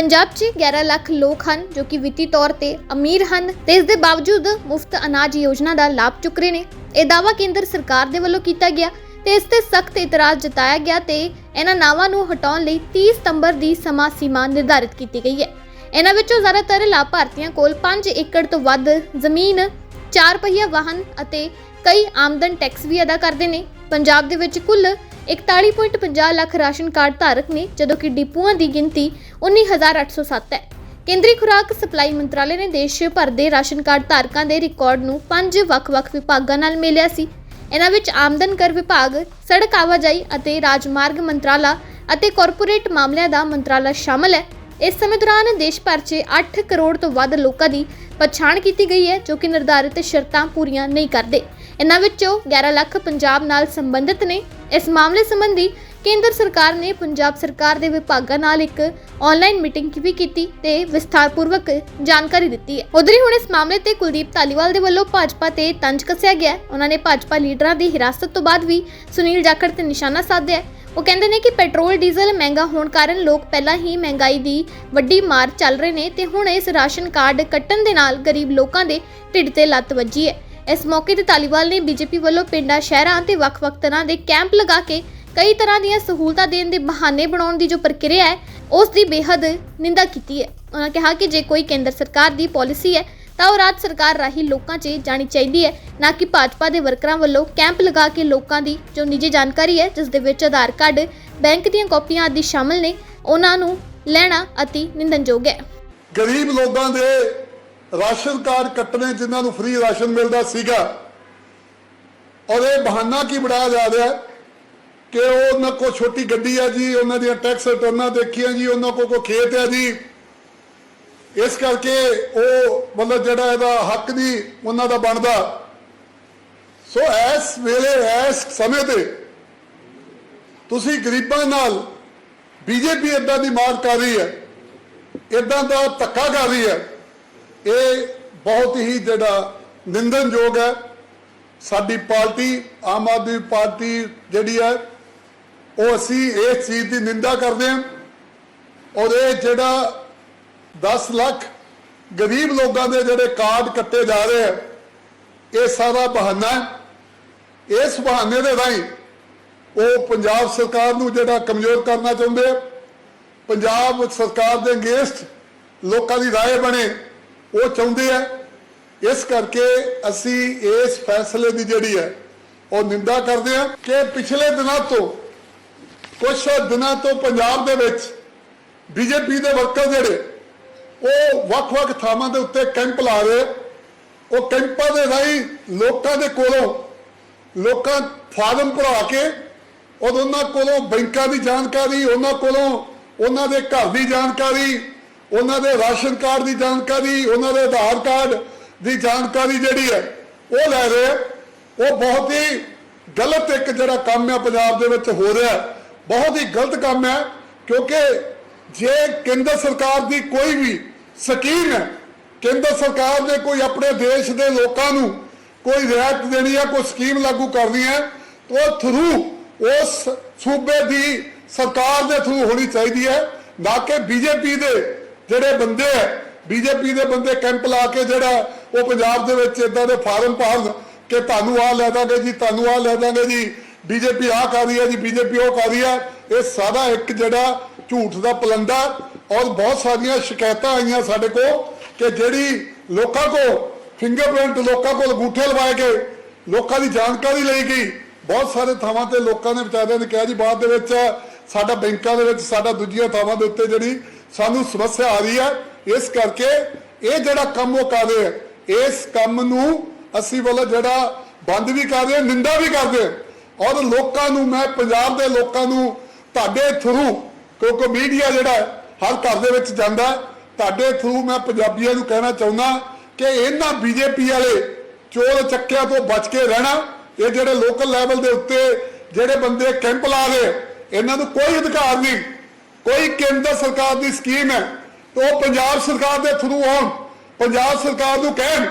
ਪੰਜਾਬ 'ਚ 11 ਲੱਖ ਲੋਕ ਹਨ ਜੋ ਕਿ ਵਿੱਤੀ ਤੌਰ ਤੇ ਅਮੀਰ ਹਨ ਤੇ ਇਸ ਦੇ ਬਾਵਜੂਦ ਮੁਫਤ ਅਨਾਜ ਯੋਜਨਾ ਦਾ ਲਾਭ ਚੁੱਕ ਰਹੇ ਨੇ। ਇਹ ਦਾਅਵਾ ਕੇਂਦਰ ਸਰਕਾਰ ਦੇ ਵੱਲੋਂ ਕੀਤਾ ਗਿਆ ਤੇ ਇਸ ਤੇ ਸਖਤ ਇਤਰਾਜ਼ ਜਤਾਇਆ ਗਿਆ ਤੇ ਇਹਨਾਂ ਨਾਵਾਂ ਨੂੰ ਹਟਾਉਣ ਲਈ 30 ਸਤੰਬਰ ਦੀ ਸਮਾਂ ਸੀਮਾ ਨਿਰਧਾਰਿਤ ਕੀਤੀ ਗਈ ਹੈ। ਇਹਨਾਂ ਵਿੱਚੋਂ ਜ਼ਿਆਦਾਤਰ ਲਾਭਪਾਤਰੀਆਂ ਕੋਲ 5 ਏਕੜ ਤੋਂ ਵੱਧ ਜ਼ਮੀਨ, ਚਾਰ ਪਹੀਆ ਵਾਹਨ ਅਤੇ ਕਈ ਆਮਦਨ ਟੈਕਸ ਵੀ ਅਦਾ ਕਰਦੇ ਨੇ। ਪੰਜਾਬ ਦੇ ਵਿੱਚ ਕੁੱਲ 41.50 ਲੱਖ ਰਾਸ਼ਨ ਕਾਰਡ ਧਾਰਕ ਨੇ, ਜਦੋਂ ਕਿ ਡਿਪੂਆਂ ਦੀ ਗਿਣਤੀ 19807 ਹੈ। ਕੇਂਦਰੀ ਖੁਰਾਕ ਸਪਲਾਈ ਮੰਤਰਾਲੇ ਨੇ ਦੇਸ਼ ਭਰ ਦੇ ਰਾਸ਼ਨ ਕਾਰਡ ਧਾਰਕਾਂ ਦੇ ਰਿਕਾਰਡ ਨੂੰ ਪੰਜ ਵੱਖ-ਵੱਖ ਵਿਭਾਗਾਂ ਨਾਲ ਮਿਲਿਆ ਸੀ। ਇਹਨਾਂ ਵਿੱਚ ਆਮਦਨ ਕਰ ਵਿਭਾਗ, ਸੜਕ ਆਵਾਜਾਈ ਅਤੇ ਰਾਜਮਾਰਗ ਮੰਤਰਾਲਾ ਅਤੇ ਕਾਰਪੋਰੇਟ ਮਾਮਲਿਆਂ ਦਾ ਮੰਤਰਾਲਾ ਸ਼ਾਮਲ ਹੈ। ਇਸ ਸਮੇਂ ਦੌਰਾਨ ਦੇਸ਼ ਭਰ 'ਚ 8 ਕਰੋੜ ਤੋਂ ਵੱਧ ਲੋਕਾਂ ਦੀ ਪਛਾਣ ਕੀਤੀ ਗਈ ਹੈ, ਜੋ ਕਿ ਨਿਰਧਾਰਿਤ ਸ਼ਰਤਾਂ ਪੂਰੀਆਂ ਨਹੀਂ ਕਰਦੇ। ਇਹਨਾਂ ਵਿੱਚੋਂ 11 ਲੱਖ ਪੰਜਾਬ ਨਾਲ ਸੰਬੰਧਿਤ ਨੇ। ਇਸ ਮਾਮਲੇ ਸੰਬੰਧੀ ਕੇਂਦਰ ਸਰਕਾਰ ਨੇ ਪੰਜਾਬ ਸਰਕਾਰ ਦੇ ਵਿਭਾਗਾਂ ਨਾਲ ਇੱਕ ਆਨਲਾਈਨ ਮੀਟਿੰਗ ਵੀ ਕੀਤੀ ਤੇ ਵਿਸਥਾਰਪੂਰਵਕ ਜਾਣਕਾਰੀ ਦਿੱਤੀ ਹੈ ਉਧਰ ਹੀ ਹੁਣ ਇਸ ਮਾਮਲੇ ਤੇ ਕੁਲਦੀਪ ਧਾਲੀਵਾਲ ਦੇ ਵੱਲੋਂ ਭਾਜਪਾ ਤੇ ਤੰਜ ਕੱਸਿਆ ਗਿਆ ਹੈ। ਉਹਨਾਂ ਨੇ ਭਾਜਪਾ ਲੀਡਰਾਂ ਦੀ ਹਿਰਾਸਤ ਤੋਂ ਬਾਅਦ ਵੀ ਸੁਨੀਲ ਜਾਖੜ ਤੇ ਨਿਸ਼ਾਨਾ ਸਾਧਿਆ ਹੈ। ਉਹ ਕਹਿੰਦੇ ਨੇ ਕਿ ਪੈਟਰੋਲ, ਡੀਜ਼ਲ ਮਹਿੰਗਾ ਹੋਣ ਕਾਰਨ ਲੋਕ ਪਹਿਲਾਂ ਹੀ ਮਹਿੰਗਾਈ ਦੀ ਵੱਡੀ ਮਾਰ ਚੱਲ ਰਹੇ ਨੇ ਤੇ ਹੁਣ ਇਸ ਰਾਸ਼ਨ ਕਾਰਡ ਕੱਟਣ ਦੇ ਨਾਲ ਗਰੀਬ ਲੋਕਾਂ ਦੇ ਢਿੱਡ ਤੇ ਲੱਤ ਵੱਜੀ ਹੈ ਇਸ ਮੌਕੇ ਤੇ ਧਾਲੀਵਾਲ ਨੇ ਬੀਜੇਪੀ ਵੱਲੋਂ ਪਿੰਡਾਂ, ਸ਼ਹਿਰਾਂ ਤੇ ਵੱਖ-ਵੱਖ ਤਰ੍ਹਾਂ ਦੇ ਕੈਂਪ ਲਗਾ ਕੇ ਕਈ ਤਰ੍ਹਾਂ ਦੀਆਂ ਸਹੂਲਤਾਂ ਦੇਣ ਦੇ ਬਹਾਨੇ ਬਣਾਉਣ ਦੀ ਜੋ ਪ੍ਰਕਿਰਿਆ ਹੈ, ਉਸ ਦੀ ਬੇਹੱਦ ਨਿੰਦਾ ਕੀਤੀ ਹੈ। ਉਹਨਾਂ ਕਿਹਾ ਕਿ ਜੇ ਕੋਈ ਕੇਂਦਰ ਸਰਕਾਰ ਦੀ ਪਾਲਿਸੀ ਹੈ, ਤਾਂ ਉਹ ਰਾਜ ਸਰਕਾਰ ਰਾਹੀਂ ਲੋਕਾਂ 'ਚ ਜਾਣੀ ਚਾਹੀਦੀ ਹੈ, ਨਾ ਕਿ ਭਾਜਪਾ ਦੇ ਵਰਕਰਾਂ ਵੱਲੋਂ ਕੈਂਪ ਲਗਾ ਕੇ ਲੋਕਾਂ ਦੀ ਜੋ ਨਿੱਜੀ ਜਾਣਕਾਰੀ ਹੈ, ਜਿਸ ਦੇ ਵਿੱਚ ਆਧਾਰ ਕਾਰਡ, ਬੈਂਕ ਦੀਆਂ ਕਾਪੀਆਂ ਆਦਿ ਸ਼ਾਮਲ ਨੇ, ਉਹਨਾਂ ਨੂੰ ਲੈਣਾ ਅਤੀ ਨਿੰਦਨਯੋਗ ਹੈ। ਗਰੀਬ ਲੋਕਾਂ ਦੇ ਰਾਸ਼ਨ ਕਾਰਡ ਕੱਟਣੇ ਜਿਨ੍ਹਾਂ ਨੂੰ ਫ੍ਰੀ ਰਾਸ਼ਨ ਮਿਲਦਾ ਸੀਗਾ। ਔਰ ਇਹ ਬਹਾਨਾ ਕੀ ਬਣਾਇਆ ਜਾ ਰਿਹਾ ਕਿ ਉਹ ਉਹਨਾਂ ਕੋ ਛੋਟੀ ਗੱਡੀ ਆ ਜੀ, ਉਹਨਾਂ ਦੀਆਂ ਟੈਕਸ ਰਿਟਰਨਾਂ ਦੇਖੀਆਂ ਜੀ, ਉਹਨਾਂ ਕੋ ਕੋ ਖੇਤ ਆ ਜੀ। ਇਸ ਕਰਕੇ ਉਹ ਮਤਲਬ ਜਿਹੜਾ ਇਹਦਾ ਹੱਕ ਨਹੀਂ ਉਹਨਾਂ ਦਾ ਬਣਦਾ। ਸੋ ਇਸ ਵੇਲੇ, ਇਸ ਸਮੇਂ ਤੇ ਤੁਸੀਂ ਗਰੀਬਾਂ ਨਾਲ ਬੀਜੇਪੀ ਇਦਾਂ ਦੀ ਮਾਰ ਕਰ ਰਹੀ ਹੈ ਇਦਾਂ ਦਾ ਧੱਕਾ ਕਰ ਰਹੀ ਹੈ। ਇਹ ਬਹੁਤ ਹੀ ਜਿਹੜਾ ਨਿੰਦਨਯੋਗ ਹੈ ਸਾਡੀ ਪਾਰਟੀ ਆਮ ਆਦਮੀ ਪਾਰਟੀ ਜਿਹੜੀ ਹੈ ਉਹ ਅਸੀਂ ਇਸ ਚੀਜ਼ ਦੀ ਨਿੰਦਾ ਕਰਦੇ ਹਾਂ ਔਰ ਇਹ ਜਿਹੜਾ 10 ਲੱਖ ਗਰੀਬ ਲੋਕਾਂ ਦੇ ਜਿਹੜੇ ਕਾਰਡ ਕੱਟੇ ਜਾ ਰਹੇ ਆ ਇਹ ਸਾਰਾ ਬਹਾਨਾ ਹੈ ਇਸ ਬਹਾਨੇ ਦੇ ਰਾਹੀਂ ਉਹ ਪੰਜਾਬ ਸਰਕਾਰ ਨੂੰ ਜਿਹੜਾ ਕਮਜ਼ੋਰ ਕਰਨਾ ਚਾਹੁੰਦੇ ਆ ਪੰਜਾਬ ਸਰਕਾਰ ਦੇ ਅਗੇਂਸਟ ਲੋਕਾਂ ਦੀ رائے ਬਣੇ ਉਹ ਚਾਹੁੰਦੇ ਆ। ਇਸ ਕਰਕੇ ਅਸੀਂ ਇਸ ਫੈਸਲੇ ਦੀ ਜਿਹੜੀ ਹੈ, ਉਹ ਨਿੰਦਾ ਕਰਦੇ ਆ ਕਿ ਪਿਛਲੇ ਦਿਨਾਂ ਤੋਂ ਕੁਝ ਦਿਨਾਂ ਤੋਂ ਪੰਜਾਬ ਦੇ ਵਿੱਚ ਬੀਜੇਪੀ ਦੇ ਵਰਕਰ ਜਿਹੜੇ, ਉਹ ਵੱਖ-ਵੱਖ ਥਾਵਾਂ ਦੇ ਉੱਤੇ ਕੈਂਪ ਲਾ ਰਹੇ। ਉਹ ਕੈਂਪਾਂ ਦੇ ਰਾਹੀਂ ਲੋਕਾਂ ਦੇ ਕੋਲੋਂ, ਲੋਕਾਂ ਫਾਰਮ ਭਰਾ ਕੇ ਔਰ ਉਹਨਾਂ ਕੋਲੋਂ ਬੈਂਕਾਂ ਦੀ ਜਾਣਕਾਰੀ, ਉਹਨਾਂ ਕੋਲੋਂ ਉਹਨਾਂ ਦੇ ਘਰ ਦੀ ਜਾਣਕਾਰੀ ਉਹਨਾਂ ਦੇ ਰਾਸ਼ਨ ਕਾਰਡ ਦੀ ਜਾਣਕਾਰੀ, ਉਹਨਾਂ ਦੇ ਆਧਾਰ ਕਾਰਡ ਦੀ ਜਾਣਕਾਰੀ ਜਿਹੜੀ ਹੈ, ਉਹ ਲੈ ਰਹੇ ਆ। ਉਹ ਬਹੁਤ ਹੀ ਗਲਤ ਇੱਕ ਜਿਹੜਾ ਕੰਮ ਹੈ ਪੰਜਾਬ ਦੇ ਵਿੱਚ ਹੋ ਰਿਹਾ ਬਹੁਤ ਹੀ ਗਲਤ ਕੰਮ ਹੈ, ਕਿਉਂਕਿ ਜੇ ਕੇਂਦਰ ਸਰਕਾਰ ਦੀ ਕੋਈ ਵੀ ਸਕੀਮ ਹੈ, ਕੇਂਦਰ ਸਰਕਾਰ ਨੇ ਕੋਈ ਆਪਣੇ ਦੇਸ਼ ਦੇ ਲੋਕਾਂ ਨੂੰ ਕੋਈ ਰਿਆਇਤ ਦੇਣੀ ਹੈ ਕੋਈ ਸਕੀਮ ਲਾਗੂ ਕਰਨੀ ਹੈ, ਤਾਂ ਉਹ ਥਰੂ ਉਸ ਸੂਬੇ ਦੀ ਸਰਕਾਰ ਦੇ ਥਰੂ ਹੋਣੀ ਚਾਹੀਦੀ ਹੈ, ਨਾ ਕਿ ਬੀਜੇਪੀ ਦੇ ਜਿਹੜੇ ਬੰਦੇ ਹੈ ਬੀਜੇਪੀ ਦੇ ਬੰਦੇ ਕੈਂਪ ਲਾ ਕੇ ਜਿਹੜਾ ਉਹ ਪੰਜਾਬ ਦੇ ਵਿੱਚ ਇਦਾਂ ਦੇ ਫਾਰਮ ਭਰਨ ਕਿ ਤੁਹਾਨੂੰ ਆ ਲੈ ਦਾਂਗੇ ਜੀ, ਤੁਹਾਨੂੰ ਆ ਲੈ ਦਾਂਗੇ ਜੀ, ਬੀਜੇਪੀ ਆ ਕਰ ਰਹੀ ਹੈ ਜੀ, ਬੀਜੇਪੀ ਉਹ ਕਰ ਰਹੀ ਹੈ। ਇਹ ਸਾਰਾ ਇੱਕ ਜਿਹੜਾ ਝੂਠ ਦਾ ਪਲੰਦਾ ਔਰ ਬਹੁਤ ਸਾਰੀਆਂ ਸ਼ਿਕਾਇਤਾਂ ਆਈਆਂ ਸਾਡੇ ਕੋਲ ਕਿ ਜਿਹੜੀ ਲੋਕਾਂ ਕੋ ਫਿੰਗਰਪ੍ਰਿੰਟ ਲੋਕਾਂ ਕੋਲ ਅੰਗੂਠੇ ਲਵਾਏ ਗਏ, ਲੋਕਾਂ ਦੀ ਜਾਣਕਾਰੀ ਲਈ ਗਈ। ਬਹੁਤ ਸਾਰੇ ਥਾਵਾਂ ਤੇ ਲੋਕਾਂ ਨੇ ਵਿਚਾਰਿਆਂ ਨੇ ਕਿਹਾ ਜੀ, ਬਾਅਦ ਦੇ ਵਿੱਚ ਸਾਡਾ ਬੈਂਕਾਂ ਦੇ ਵਿੱਚ, ਸਾਡਾ ਦੂਜੀਆਂ ਥਾਵਾਂ ਦੇ ਉੱਤੇ ਜਿਹੜੀ ਸਾਨੂੰ ਸਮੱਸਿਆ ਆ ਰਹੀ ਹੈ। ਇਸ ਕਰਕੇ ਇਹ ਜਿਹੜਾ ਕੰਮ ਉਹ ਕਰ ਰਹੇ ਆ ਇਸ ਕੰਮ ਨੂੰ ਅਸੀਂ ਵੱਲੋਂ ਜਿਹੜਾ ਬੰਦ ਵੀ ਕਰ ਰਹੇ, ਨਿੰਦਾ ਵੀ ਕਰਦੇ ਹਾਂ। ਔਰ ਲੋਕਾਂ ਨੂੰ, ਮੈਂ ਪੰਜਾਬ ਦੇ ਲੋਕਾਂ ਨੂੰ, ਤੁਹਾਡੇ ਥਰੂ ਕਿਉਂਕਿ ਮੀਡੀਆ ਜਿਹੜਾ ਹਰ ਘਰ ਦੇ ਵਿੱਚ ਜਾਂਦਾ ਤੁਹਾਡੇ ਥਰੂ ਮੈਂ ਪੰਜਾਬੀਆਂ ਨੂੰ ਕਹਿਣਾ ਚਾਹੁੰਦਾ ਕਿ ਇਹਨਾਂ ਬੀਜੇਪੀ ਵਾਲੇ ਚੋਰ ਚੱਕਿਆਂ ਤੋਂ ਬਚ ਕੇ ਰਹਿਣਾ, ਇਹ ਜਿਹੜੇ ਲੋਕਲ ਲੈਵਲ ਦੇ ਉੱਤੇ ਜਿਹੜੇ ਬੰਦੇ ਕੈਂਪ ਲਾ ਰਹੇ, ਇਹਨਾਂ ਨੂੰ ਕੋਈ ਅਧਿਕਾਰ ਨਹੀਂ। ਕੋਈ ਕੇਂਦਰ ਸਰਕਾਰ ਦੀ ਸਕੀਮ ਹੈ, ਤੇ ਉਹ ਪੰਜਾਬ ਸਰਕਾਰ ਦੇ ਥਰੂ ਆਉਣ ਪੰਜਾਬ ਸਰਕਾਰ ਨੂੰ ਕਹਿਣ।